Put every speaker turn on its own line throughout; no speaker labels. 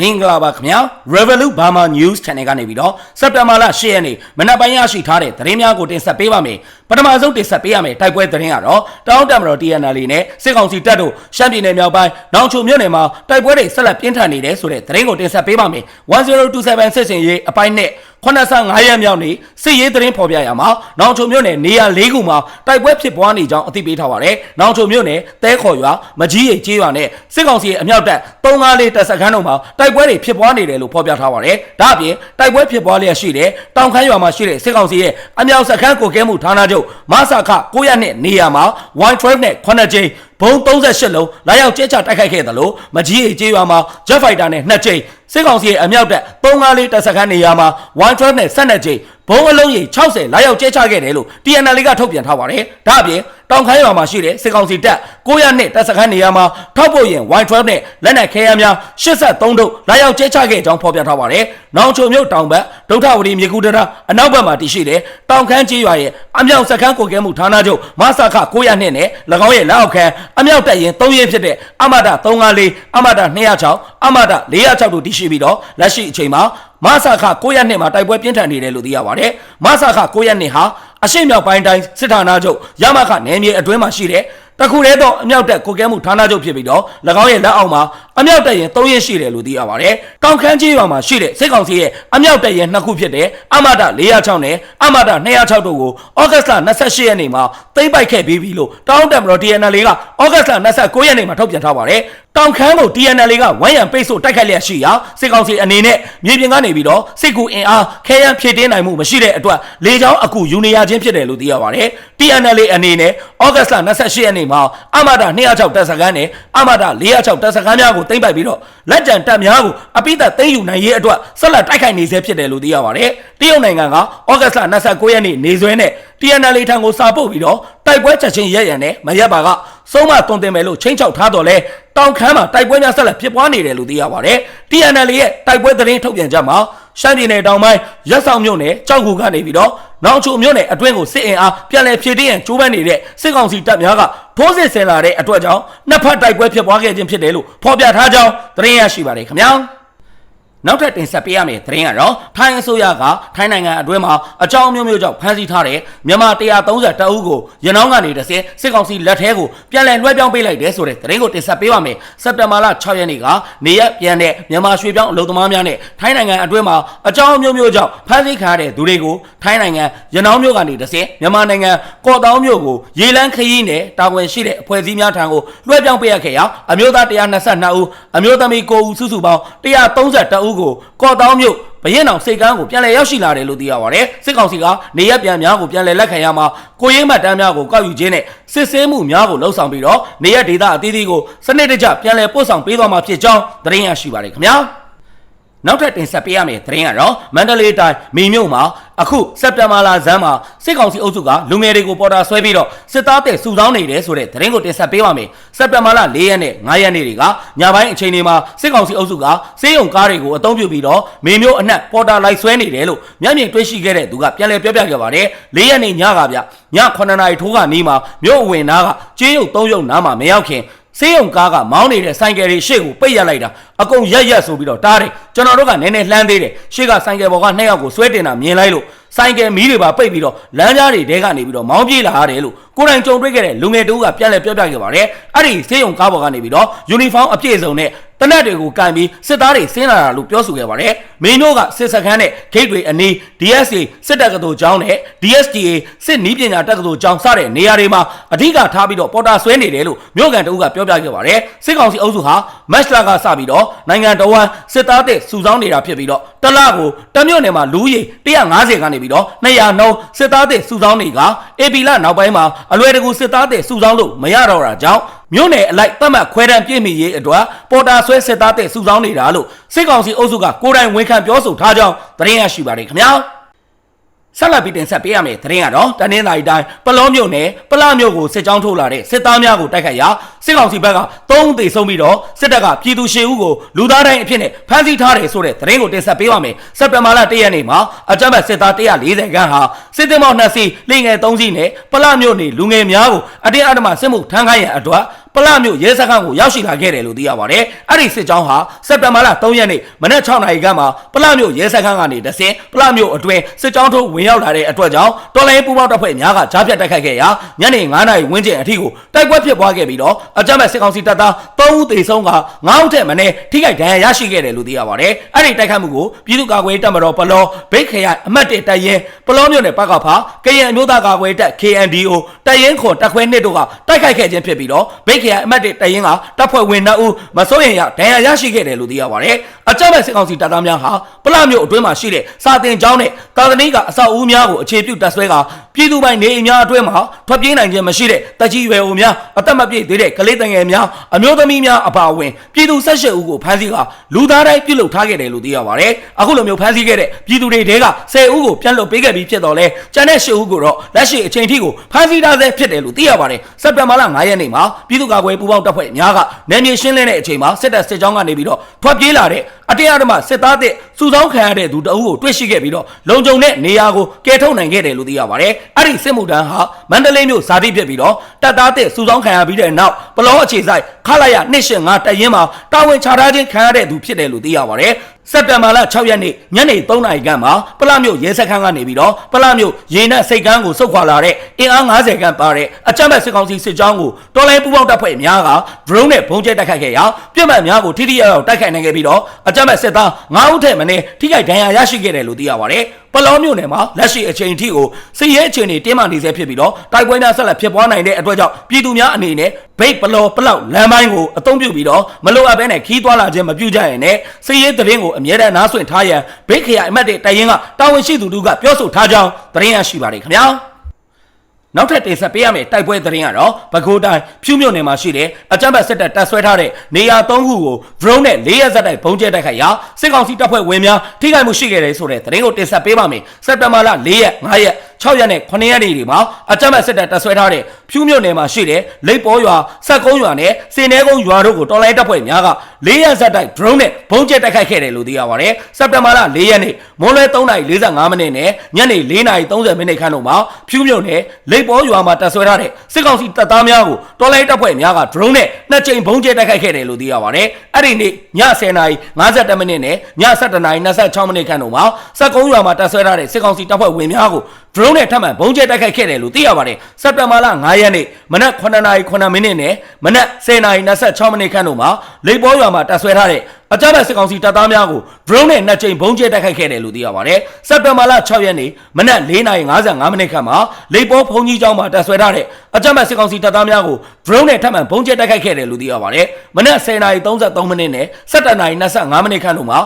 မင်္ဂလာပါခင်ဗျာ Revolut Burma News Channel ကနေပြီးတော့စက်တင်ဘာလ10ရက်နေ့မနက်ပိုင်းရရှိထားတဲ့သတင်းများကိုတင်ဆက်ပေးပါမယ်ပထမဆုံးတင်ဆက်ပေးရမယ်တိုက်ပွဲသတင်းကတော့တောင်းတမတော် TNL နဲ့စစ်ကောင်စီတပ်တို့ရှမ်းပြည်နယ်မြောက်ပိုင်းနောင်ချိုမြို့နယ်မှာတိုက်ပွဲတွေဆက်လက်ပြင်းထန်နေတယ်ဆိုတဲ့သတင်းကိုတင်ဆက်ပေးပါမယ်1027စစ်စင်ရေးအပိုင်းနဲ့ 85ရက်မြောက်နေ့စစ်ရေးသတင်းဖော်ပြရမှာနောင်ချိုမြို့နယ်နေရာ၄ခုမှာတိုက်ပွဲဖြစ်ပွားနေကြောင်းအသိပေးထားပါတယ်။နောင်ချိုမြို့နယ်တဲခေါ်ရွာမကြီးရိပ်ကျေးရွာနဲ့စစ်ကောင်စီရဲ့အမြောက်တပ်354တပ်စခန်းတို့မှာတိုက်ပွဲတွေဖြစ်ပွားနေတယ်လို့ဖော်ပြထားပါတယ်။ဒါ့အပြင်တိုက်ပွဲဖြစ်ပွားလျက်ရှိတဲ့တောင်ခမ်းရွာမှာရှိတဲ့စစ်ကောင်စီရဲ့အမြောက်စခန်းကိုကဲမှုဌာနချုပ်မဆာခ900နဲ့နေရာမှာ112နဲ့9ကြိမ် ဘုံ38လုံးလာရောက်ကျဲချတိုက်ခိုက်ခဲ့တယ်လို့မကြီးရိပ်ကျေးရွာမှာ Jet Fighter နဲ့2ကြိမ်စစ်ကောင်စီရဲ့အမြောက်တပ်354တပ်စခန်းနေရာမှာ112နဲ့12ကြိမ် ဘုံအလုံးကြီး60လာရောက်ကျဲချခဲ့တယ်လို့ TNL ကထုတ်ပြန်ထားပါတယ်။ဒါ့အပြင်တောင်ခိုင်းရွာမှာရှိတဲ့စစ်ကောင်စီတပ်900နဲ့တပ်စခန်းနေရာမှာထောက်ပို့ရင် Y12 နဲ့လက်နက်ခဲယမ်းများ83တို့လာရောက်ကျဲချခဲ့ကြောင်းဖော်ပြထားပါတယ်။နောင်ချုံမြို့တောင်ဘက်ဒုထဝတီမြေကူတရအနောက်ဘက်မှာတည်ရှိတဲ့တောင်ခမ်းကျေးရွာရဲ့အမြောက်စခန်းကိုကဲမှုဌာနချုပ်မဆာခ900နဲ့နဲ့၎င်းရဲ့လက်အောက်ခံအမြောက်တပ်ရင်3ရဲဖြစ်တဲ့အမတာ354အမတာ206အမတာ406တို့တည်ရှိပြီးတော့လက်ရှိအချိန်မှာမဆာခ900နှစ်မှာတိုက်ပွဲပြင်းထန်နေတယ်လို့သိရပါတယ်။မဆာခ900နှစ်ဟာအရှိမြောက်ပိုင်းတိုင်းစစ်ဌာနချုပ်ရမခနယ်မြေအတွင်းမှာရှိတဲ့ တခုတည်းသောအမြောက်တပ်ကိုကဲမှုဌာနချုပ်ဖြစ်ပြီးတော့၎င်းရဲ့လက်အောက်မှာအမြောက်တပ်ရင်3ရက်ရှိတယ်လို့သိရပါတယ်။ကောက်ခန်းကြီးရွာမှာရှိတဲ့စစ်ကောင်စီရဲ့အမြောက်တပ်ရင်နှစ်ခုဖြစ်တဲ့အမတာ406နဲ့အမတာ206တို့ကိုဩဂတ်စ်လ28ရက်နေ့မှာသိမ်းပိုက်ခဲ့ပြီးပြီလို့တောင်းတမတော် TNL ကဩဂတ်စ်လ29ရက်နေ့မှာထုတ်ပြန်ထားပါတယ်။တောင်ခမ်းကို TNL ကဝိုင်းရန်ပိတ်ဆို့တိုက်ခိုက်လျက်ရှိရာစစ်ကောင်စီအနေနဲ့မြေပြင်ကနေပြီးတော့စစ်ကူအင်အားခဲယမ်းဖြည့်တင်းနိုင်မှုမရှိတဲ့အတွက်လေကြောင်းအခုယူနေရခြင်းဖြစ်တယ်လို့သိရပါတယ်။ TNL အနေနဲ့ဩဂတ်စ်လ28ရက်နေ့မှာအမတာ206တပ်စခန်းနဲ့အမတာ406တပ်စခန်းများကိုသိမ်းပိုက်ပြီးတော့လက်ကျန်တပ်များကိုအပိသက်သိမ်းယူနိုင်ရေးအတွက်ဆက်လက်တိုက်ခိုက်နေဆဲဖြစ်တယ်လို့သိရပါတယ်။တရုတ်နိုင်ငံကဩဂတ်စ်လ29ရက်နေ့နေစွဲနဲ့ TNL ထံကိုစာပို့ပြီးတော့တိုက်ပွဲချက်ချင်းရက်ရန်နဲ့မရက်ပါကဆုံးမတွင်တင်မယ်လို့ချင်းချောက်ထားတော့လဲတောင်ခမ်းမှာတိုက်ပွဲများဆက်လက်ဖြစ်ပွားနေတယ်လို့သိရပါတယ်။ TNL ရဲ့တိုက်ပွဲသတင်းထုတ်ပြန်ချက်မှာ ရှမ်းပြည်နယ်တောင်ပိုင်းရက်ဆောင်မြို့နယ်ကြောက်ကူကနေပြီးတော့နောင်ချိုမြို့နယ်အတွင်းကိုစစ်အင်အားပြန်လည်ဖြည့်တင်းရန်ကြိုးပမ်းနေတဲ့စစ်ကောင်စီတပ်များကထိုးစစ်ဆင်လာတဲ့အတွက်ကြောင့်နှစ်ဖက်တိုက်ပွဲဖြစ်ပွားခဲ့ခြင်းဖြစ်တယ်လို့ဖော်ပြထားကြောင်းသတင်းရရှိပါတယ်ခင်ဗျာ။ နောက်ထပ်တင်ဆက်ပေးရမယ့်သတင်းကတော့ထိုင်းအစိုးရကထိုင်းနိုင်ငံအတွင်းမှာအကြောင်းမျိုးမျိုးကြောင့်ဖမ်းဆီးထားတဲ့မြန်မာ130တအုပ်ကိုရနောင်းကနေတဆင်းစစ်ကောင်စီလက်ထဲကိုပြန်လည်လွှဲပြောင်းပေးလိုက်တယ်ဆိုတဲ့သတင်းကိုတင်ဆက်ပေးပါမယ်။စက်တင်ဘာလ6ရက်နေ့ကနေရက်ပြန်တဲ့မြန်မာရွှေပြောင်းအလုပ်သမားများနဲ့ထိုင်းနိုင်ငံအတွင်းမှာအကြောင်းမျိုးမျိုးကြောင့်ဖမ်းဆီးခံရတဲ့သူတွေကိုထိုင်းနိုင်ငံရနောင်းမြို့ကနေတဆင်းမြန်မာနိုင်ငံကော့တောင်းမြို့ကိုရေလန်းခရီးနဲ့တာဝန်ရှိတဲ့အဖွဲ့အစည်းများထံကိုလွှဲပြောင်းပေးရခဲ့ရာအမျိုးသား122ဦးအမျိုးသမီး9ဦးစုစုပေါင်း132ဦးကိုကော့တောင်းမြို့ဘရင်အောင်စိတ်ကန်းကိုပြန်လည်ရောက်ရှိလာတယ်လို့သိရပါတယ်စစ်ကောင်စီကနေရက်ပြန်များကိုပြန်လည်လက်ခံရမှာကိုရင်းမှတ်တမ်းများကိုကောက်ယူခြင်းနဲ့စစ်ဆေးမှုများကိုလှုံ့ဆော်ပြီးတော့နေရက်ဒေသအသီးသီးကိုစနစ်တကျပြန်လည်ပို့ဆောင်ပေးသွားမှာဖြစ်ကြောင်းသတင်းရရှိပါတယ်ခင်ဗျာ နောက်ထပ်တင်ဆက်ပေးရမယ့်သတင်းကတော့မန္တလေးတိုင်းမီမြို့မှာအခုစက်တင်ဘာလဇန်းမှာစစ်ကောင်စီအုပ်စုကလူငယ်တွေကိုပေါ်တာဆွဲပြီးတော့စစ်သားတဲ့စုဆောင်းနေတယ်ဆိုတဲ့သတင်းကိုတင်ဆက်ပေးပါမယ်စက်တင်ဘာလ၄ရက်နဲ့၅ရက်နေ့တွေကညပိုင်းအချိန်တွေမှာစစ်ကောင်စီအုပ်စုကစေယုံကားတွေကိုအုံပြုပြီးတော့မီမြို့အနှက်ပေါ်တာလိုက်ဆွဲနေတယ်လို့မျက်မြင်တွေ့ရှိခဲ့တဲ့သူကပြန်လည်ပြောပြခဲ့ပါတယ်၄ရက်နေ့ညကဗျည9နာရီထိုးကနီးမှာမြို့အဝင်နားကကျေးရုပ်၃ရုပ်နားမှာမရောက်ခင် စေယုံကားကမောင်းနေတဲ့ဆိုင်ကယ်တွေရှေ့ကိုပိတ်ရလိုက်တာအကုန်ရက်ရက်ဆိုပြီးတော့တားတယ်ကျွန်တော်တို့ကနည်းနည်းလှမ်းသေးတယ်ရှေ့ကဆိုင်ကယ်ပေါ်ကနှစ်ယောက်ကိုဆွဲတင်တာမြင်လိုက်လို့ဆိုင်ကယ်မီးတွေပါပိတ်ပြီးတော့လမ်းကြားတွေတဲကနေပြီးတော့မောင်းပြေးလာရတယ်လို့ကိုယ်တိုင်ကြုံတွေ့ခဲ့တဲ့လူငယ်တူကပြန်လဲပြောပြခဲ့ပါတယ်အဲ့ဒီစေယုံကားပေါ်ကနေပြီးတော့ယူနီဖောင်းအပြည့်စုံနဲ့ တနက်တွေကိုကန်ပြီးစစ်သားတွေဆင်းလာတာလို့ပြောဆိုခဲ့ပါတယ်မင်းတို့ကစစ်စခန်းနဲ့ဂိတ်တွေအနီး DSA စစ်တပ်ကတော်ကျောင်းနဲ့ DSTA စစ်နီးပညာတက္ကသိုလ်ကျောင်းစတဲ့နေရာတွေမှာအဓိကထားပြီးတော့ပေါ်တာဆွဲနေတယ်လို့မြို့ကန်တအုပ်ကပြောပြခဲ့ပါတယ်စစ်ကောင်စီအုပ်စုဟာမက်စလာကစပြီးတော့နိုင်ငံတော်ဝန်စစ်သားတဲ့စုဆောင်းနေတာဖြစ်ပြီးတော့တလကိုတမြို့နယ်မှာလူကြီး150ကနေပြီးတော့200နှုန်းစစ်သားတဲ့စုဆောင်းနေက AP လနောက်ပိုင်းမှာအလွယ်တကူစစ်သားတဲ့စုဆောင်းလို့မရတော့တာကြောင့်မြို့နယ်အလိုက်သတ်မှတ်ခွဲတမ်းပြည့်မီရေးအတွက်ပေါ်တာဆွဲစစ်သားတဲ့စုဆောင်းနေတာလို့စစ်ကောင်စီအုပ်စုကကိုယ်တိုင်ဝန်ခံပြောဆိုထားကြောင်းသတင်းရရှိပါတယ်ခင်ဗျာဆက်လက်ပြီးတင်ဆက်ပေးရမယ့်သတင်းကတော့တနင်္လာရီတိုင်းပလောမြို့နယ်ပလမြို့ကိုစစ်ကြောင်းထုတ်လာတဲ့စစ်သားများကိုတိုက်ခိုက်ရာ စစ်ကောင်စီဘက်က၃သေဆုံးပြီးတော့စစ်တပ်ကပြည်သူရှေဦးကိုလူသားတိုင်းအဖြစ်နဲ့ဖမ်းဆီးထားတယ်ဆိုတဲ့သတင်းကိုတင်ဆက်ပေးပါမယ်စက်တင်ဘာလ၁ရက်နေ့မှာအကြမ်းဖက်စစ်သား140ခန်းဟာစစ်သည်မောက်2စီးလင်ငယ်3စီးနဲ့ပလမြို့နယ်လူငယ်များကိုအတင်းအဓမ္မစစ်မှုထမ်းခိုင်းရန်အတွက်ပလမြို့ရဲစခန်းကိုရောက်ရှိလာခဲ့တယ်လို့သိရပါတယ်အဲ့ဒီစစ်ကြောင်းဟာစက်တင်ဘာလ3ရက်နေ့မနက်6နာရီခန့်မှာပလမြို့ရဲစခန်းကနေတဆင်ပလမြို့အတွင်းစစ်ကြောင်းထိုးဝင်ရောက်လာတဲ့အတွက်ကြောင့်တော်လိုင်းပူပေါင်းတပ်ဖွဲ့များကကြားဖြတ်တိုက်ခိုက်ခဲ့ရာညနေ9နာရီဝန်းကျင်အထိကိုတိုက်ပွဲဖြစ်ပွားခဲ့ပြီးတော့အကြမ်းဖက်စစ်ကောင်စီတပ်သား3ဦးသေဆုံးက9ဦးထက်မနည်းထိခိုက်ဒဏ်ရာရရှိခဲ့တယ်လို့သိရပါတယ်အဲ့ဒီတိုက်ခိုက်မှုကိုပြည်သူ့ကာကွယ်ရေးတပ်မတော်ပလောဘိတ်ခရိုင်အမှတ်1တပ်ရင်းပလောမြို့နယ်ပကဖာကရင်အမျိုးသားကာကွယ်ရေးတပ် KNDO တပ်ရင်းခွန်တပ်ခွဲနှစ်တို့ကတိုက်ခိုက်ခဲ့ခြင်းဖြစ်ပြီးတော့ဘိတ်ခရိုင်အမှတ်1တပ်ရင်းကတပ်ဖွဲ့ဝင်2ဦးမစိုးရင်ရဒဏ်ရာရရှိခဲ့တယ်လို့သိရပါတယ်အကြမ်းဖက်စစ်ကောင်စီတပ်သားများဟာပလမြို့အတွင်းမှာရှိတဲ့စာတင်ကျောင်းနဲ့တာသနိကအဆောက်အဦများကိုအခြေပြုတပ်ဆွဲကပြည်သူပိုင်နေအိမ်များအတွင်းမှာထွက်ပြေးနိုင်ခြင်းမရှိတဲ့တပ်ကြီးရွယ်အိုများအသက်မပြည့်သေးတဲ့ကလေးတငယ်များအမျိုးသမီးများအပါအဝင်ပြည်သူ၁၈ဦးကိုဖမ်းဆီးကလူသားတိုင်းပြုတ်လုထားခဲ့တယ်လို့သိရပါတယ်အခုလိုမျိုးဖမ်းဆီးခဲ့တဲ့ပြည်သူတွေတဲက10ဦးကိုပြန်လွတ်ပေးခဲ့ပြီးဖြစ်တော့လဲကျန်တဲ့10ဦးကိုတော့လက်ရှိအချိန်ထိကိုဖမ်းဆီးထားဆဲဖြစ်တယ်လို့သိရပါတယ်စက်တင်ဘာလ9ရက်နေ့မှာပြည်သူ့ကာကွယ်ပူးပေါင်းတပ်ဖွဲ့များကနယ်မြေရှင်းလင်းတဲ့အချိန်မှာစစ်တပ်စစ်ကြောင်းကနေပြီးတော့ထွက်ပြေးလာတဲ့အတရားဓမ္မစစ်သားတဲ့စုဆောင်းခံရတဲ့သူတအုပ်ကိုတွေ့ရှိခဲ့ပြီးတော့လုံခြုံတဲ့နေရာကိုကယ်ထုတ်နိုင်ခဲ့တယ်လို့သိရပါတယ်အဲ့ဒီစစ်မှုထမ်းဟာမန္တလေးမြို့ဇာတိဖြစ်ပြီးတော့တပ်သားတဲ့စုဆောင်းခံရပြီးတဲ့နောက်ပလောအခြေဆိုင်ခလာရ285တရင်မှာတာဝန်ချထားခြင်းခံရတဲ့သူဖြစ်တယ်လို့သိရပါတယ် စက်တင်ဘာလ6ရက်နေ့ညနေ3နာရီခန့်မှာပလမြို့ရဲစခန်းကနေပြီးတော့ပလမြို့ရေနက်စိတ်ကမ်းကိုစုတ်ခွာလာတဲ့အင်အား90ခန့်ပါတဲ့အကြမ်းဖက်စစ်ကောင်စီစစ်ကြောင်းကိုတော်လိုင်းပူပေါင်းတပ်ဖွဲ့များက drone နဲ့ဘုံကျဲတိုက်ခိုက်ခဲ့ရာပြစ်မှတ်များကိုထိထိရောက်ရောက်တိုက်ခိုက်နိုင်ခဲ့ပြီးတော့အကြမ်းဖက်စစ်သား9ဦးထက်မနည်းထိခိုက်ဒဏ်ရာရရှိခဲ့တယ်လို့သိရပါတယ်ပလောမြို့နယ်မှာလက်ရှိအချိန်ထိကိုစစ်ရေးအခြေအနေတင်းမာနေဆဲဖြစ်ပြီးတော့တိုက်ပွဲများဆက်လက်ဖြစ်ပွားနိုင်တဲ့အတွက်ကြောင့်ပြည်သူများအနေနဲ့ဘိတ်ပလောပလောက်လမ်းပိုင်းကိုအသုံးပြုပြီးတော့မလိုအပ်ဘဲနဲ့ခီးသွားလာခြင်းမပြုကြရင်လည်းစစ်ရေးသတင်းကိုအမြဲတမ်းနားဆွင့်ထားရန်ဘိတ်ခရိုင်အမတ်တဲ့တိုင်ရင်ကတာဝန်ရှိသူတို့ကပြောဆိုထားကြောင်းသတင်းရရှိပါတယ်ခင်ဗျာနောက်ထပ်တင်ဆက်ပေးရမယ့်တိုက်ပွဲသတင်းကတော့ပဲခူးတိုင်းဖြူးမြို့နယ်မှာရှိတဲ့အကြမ်းဖက်စစ်တပ်တပ်ဆွဲထားတဲ့နေရာ၃ခုကို drone နဲ့၄ရက်ဇက်တိုက်ဘုံကျဲတိုက်ခိုက်ရာစစ်ကောင်စီတပ်ဖွဲ့ဝင်များထိခိုက်မှုရှိခဲ့တယ်ဆိုတဲ့သတင်းကိုတင်ဆက်ပေးပါမယ်စက်တဘာလ၄ရက်၅ရက် 6ရက်နဲ့9ရက်နေ့တွေမှာအကြမ်းဖက်စစ်တပ်တပ်ဆွဲထားတဲ့ဖြူးမြို့နယ်မှာရှိတဲ့လိပ်ပေါ်ရွာစက်ကုန်းရွာနဲ့စင်နေကုန်းရွာတို့ကိုတော်လိုင်းတပ်ဖွဲ့များက၄ရက်ဇက်တိုက် drone နဲ့ဘုံကျဲတိုက်ခိုက်ခဲ့တယ်လို့သိရပါတယ်စက်တဘာလ၄ရက်နေ့မွန်းလွဲ3:45မိနစ်နဲ့ညနေ4:30မိနစ်ခန့်တို့မှာဖြူးမြို့နယ်လိပ်ပေါ်ရွာမှာတပ်ဆွဲထားတဲ့စစ်ကောင်စီတပ်သားများကိုတော်လိုင်းတပ်ဖွဲ့များက drone နဲ့နှစ်ကြိမ်ဘုံကျဲတိုက်ခိုက်ခဲ့တယ်လို့သိရပါတယ်အဲ့ဒီနေ့ည10:52မိနစ်နဲ့ည7:26မိနစ်ခန့်တို့မှာစက်ကုန်းရွာမှာတပ်ဆွဲထားတဲ့စစ်ကောင်စီတပ်ဖွဲ့ဝင်များကို drone နဲ့ထပ်မံဘုံကျဲတိုက်ခိုက်ခဲ့တယ်လို့သိရပါတယ်စက်တင်ဘာလ9ရက်နေ့မနက်9:09မိနစ်နဲ့မနက်10:26မိနစ်ခန့်တို့မှာလိပ်ပေါ်ရွာမှာတပ်ဆွဲထားတဲ့အကြမ်းဖက်စစ်ကောင်စီတပ်သားများကို drone နဲ့နှစ်ကြိမ်ဘုံကျဲတိုက်ခိုက်ခဲ့တယ်လို့သိရပါတယ်စက်တင်ဘာလ6ရက်နေ့မနက်4:55မိနစ်ခန့်မှာလိပ်ပေါ်ဘုံကြီးကျောင်းမှာတပ်ဆွဲထားတဲ့အကြမ်းဖက်စစ်ကောင်စီတပ်သားများကို drone နဲ့ထပ်မံဘုံကျဲတိုက်ခိုက်ခဲ့တယ်လို့သိရပါတယ်မနက်10:33မိနစ်နဲ့17:25မိနစ်ခန့်တို့မှာ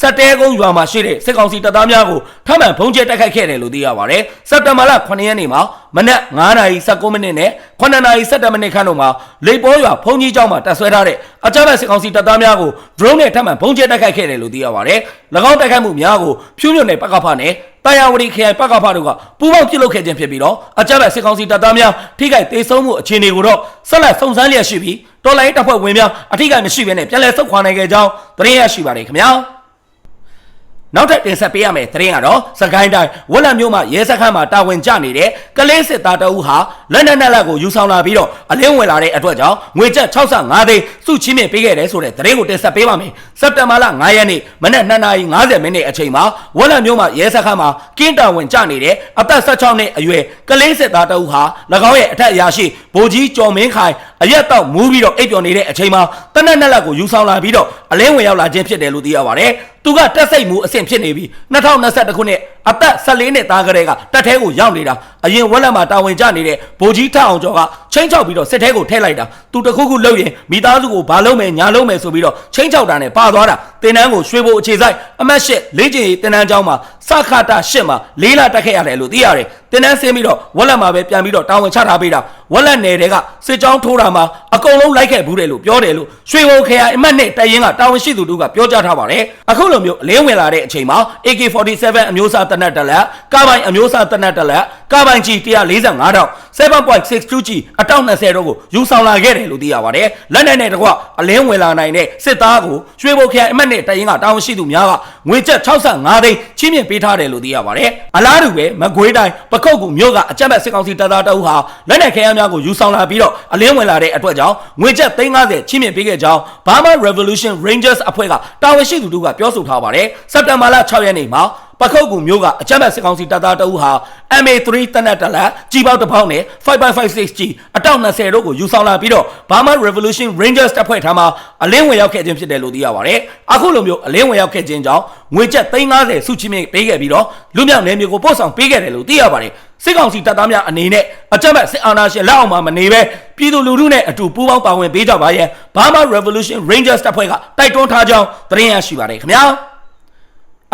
စက်တဲကုန်းရွာမှာရှိတဲ့စစ်ကောင်စီတပ်သားများကိုထပ်မံဖုံးကျဲတိုက်ခိုက်ခဲ့တယ်လို့သိရပါတယ်။စက်တဘာလ9ရက်နေ့မှာမနက်9:19မိနစ်နဲ့9:17မိနစ်ခန့်တို့မှာလေပေါ်ရွာဖုံးကြီးကျောင်းမှာတပ်ဆွဲထားတဲ့အကြမ်းဖက်စစ်ကောင်စီတပ်သားများကို drone နဲ့ထပ်မံဖုံးကျဲတိုက်ခိုက်ခဲ့တယ်လို့သိရပါတယ်။၎င်းတိုက်ခိုက်မှုများကိုဖြူးမြို့နယ်ပကဖနဲ့တာယာဝတီခရိုင်ပကဖတို့ကပူးပေါင်းပြုလုပ်ခဲ့ခြင်းဖြစ်ပြီးတော့အကြမ်းဖက်စစ်ကောင်စီတပ်သားများထိခိုက်ဒေဆုံးမှုအခြေအနေကိုတော့ဆက်လက်စုံစမ်းလျက်ရှိပြီးတော်လိုင်းတပ်ဖွဲ့ဝင်များအထိခိုက်မရှိဘဲနဲ့ပြန်လည်ဆုတ်ခွာနိုင်ခဲ့ကြောင်းသတင်းရရှိပါတယ်ခင်ဗျာ။ နောက်ထပ်တင်ဆက်ပေးရမယ့်သတင်းကတော့စကိုင်းတိုင်းဝက်လက်မြို့မှာရဲစခန်းမှာတာဝန်ကျနေတဲ့ကလေးစစ်သားတအုပ်ဟာလက်နက်နဲ့လက်ကိုယူဆောင်လာပြီးတော့အလင်းဝင်လာတဲ့အတွက်ကြောင့်ငွေကျပ်65သိန်းစုချင်းမြင့်ပေးခဲ့တယ်ဆိုတဲ့သတင်းကိုတင်ဆက်ပေးပါမယ်။စက်တင်ဘာလ9ရက်နေ့မနက်2:50မိနစ်အချိန်မှာဝက်လက်မြို့မှာရဲစခန်းမှာကင်းတာဝန်ကျနေတဲ့အသက်16နှစ်အရွယ်ကလေးစစ်သားတအုပ်ဟာ၎င်းရဲ့အထက်အရာရှိဗိုလ်ကြီးကျော်မင်းခိုင် အရက်တော့မူးပြီးတော့အိပ်ပျော်နေတဲ့အချိန်မှာတနက်နဲ့လက်ကိုယူဆောင်လာပြီးတော့အလင်းဝင်ရောက်လာခြင်းဖြစ်တယ်လို့သိရပါတယ်။သူကတက်စိတ်မှုအဆင့်ဖြစ်နေပြီး2021ခုနှစ်အသက်14နှစ်သားကလေးကတက်ထဲကိုရောက်နေတာအရင်ဝက်လက်မှာတာဝန်ကျနေတဲ့ဗိုလ်ကြီးထအောင်ကျော်ကချင်းချောက်ပြီးတော့စစ်ထဲကိုထည့်လိုက်တာသူတခုခုလှုပ်ရင်မိသားစုကိုဘာလုပ်မယ်ညာလုပ်မယ်ဆိုပြီးတော့ချင်းချောက်တာနဲ့ပါသွားတာတင်တန်းကိုရွှေဘိုအခြေဆိုင်အမတ်ရှစ်လေးကျင်တင်တန်းကျောင်းမှာစခတာရှစ်မှာလေးလာတက်ခဲ့ရတယ်လို့သိရတယ်တင်တန်းဆင်းပြီးတော့ဝက်လက်မှာပဲပြန်ပြီးတော့တာဝန်ချထားပေးတာဝက်လက်နယ်တွေကစစ်ကြောင်းထိုးတာမှာအကုန်လုံးလိုက်ခဲ့ဘူးတယ်လို့ပြောတယ်လို့ရွှေဘိုခရိုင်အမတ်နဲ့တရင်ကတာဝန်ရှိသူတို့ကပြောကြားထားပါတယ်အခုလိုမျိုးအလင်းဝင်လာတဲ့အချိန်မှာ AK47 အမျိုးအစားတတနက်တက်လက်ကားပိုင်အမျိုးအစားတနက်တက်လက် ကားပိုင်ကြီး145တောင်7.62ကြီးအတောက်20တို့ကိုယူဆောင်လာခဲ့တယ်လို့သိရပါတယ်လက်နက်နဲ့တကွအလင်းဝင်လာနိုင်တဲ့စစ်သားကိုရွှေဘုတ်ခရိုင်အမတ်နဲ့တရင်ကတာဝန်ရှိသူများကငွေကျပ်65သိန်းချင်းမြင့်ပေးထားတယ်လို့သိရပါတယ်အလားတူပဲမကွေးတိုင်းပခုတ်ကူမြို့ကအကြမ်းဖက်စစ်ကောင်စီတပ်သားတအုပ်ဟာလက်နက်ခဲယမ်းများကိုယူဆောင်လာပြီးတော့အလင်းဝင်လာတဲ့အတွက်ကြောင့်ငွေကျပ်350ချင်းမြင့်ပေးခဲ့ကြောင်း Burma Revolution Rangers အဖွဲ့ကတာဝန်ရှိသူတို့ကပြောဆိုထားပါတယ်စက်တင်ဘာလ6ရက်နေ့မှာ ပခုတ်ကူမျိုးကအကြမ်းဖက်စစ်ကောင်စီတပ်သားတအုပ်ဟာ MA3 တနက်တလက်ကြီးပေါက်တစ်ပေါက်နဲ့ 5.56G အတောက်20တို့ကိုယူဆောင်လာပြီးတော့ Burma Revolution Rangers တပ်ဖွဲ့ထံမှအလင်းဝင်ရောက်ခဲ့ခြင်းဖြစ်တယ်လို့သိရပါတယ်အခုလိုမျိုးအလင်းဝင်ရောက်ခဲ့ခြင်းကြောင့်ငွေကျပ်350စုချင်းမြင့်ပေးခဲ့ပြီးတော့လူမြောက်နယ်မြေကိုပို့ဆောင်ပေးခဲ့တယ်လို့သိရပါတယ်စစ်ကောင်စီတပ်သားများအနေနဲ့အကြမ်းဖက်စစ်အာဏာရှင်လက်အောက်မှာမနေပဲပြည်သူလူထုနဲ့အတူပူးပေါင်းပါဝင်ပေးကြပါရန် Burma Revolution Rangers တပ်ဖွဲ့ကတိုက်တွန်းထားကြောင်းသတင်းရရှိပါတယ်ခင်ဗျာ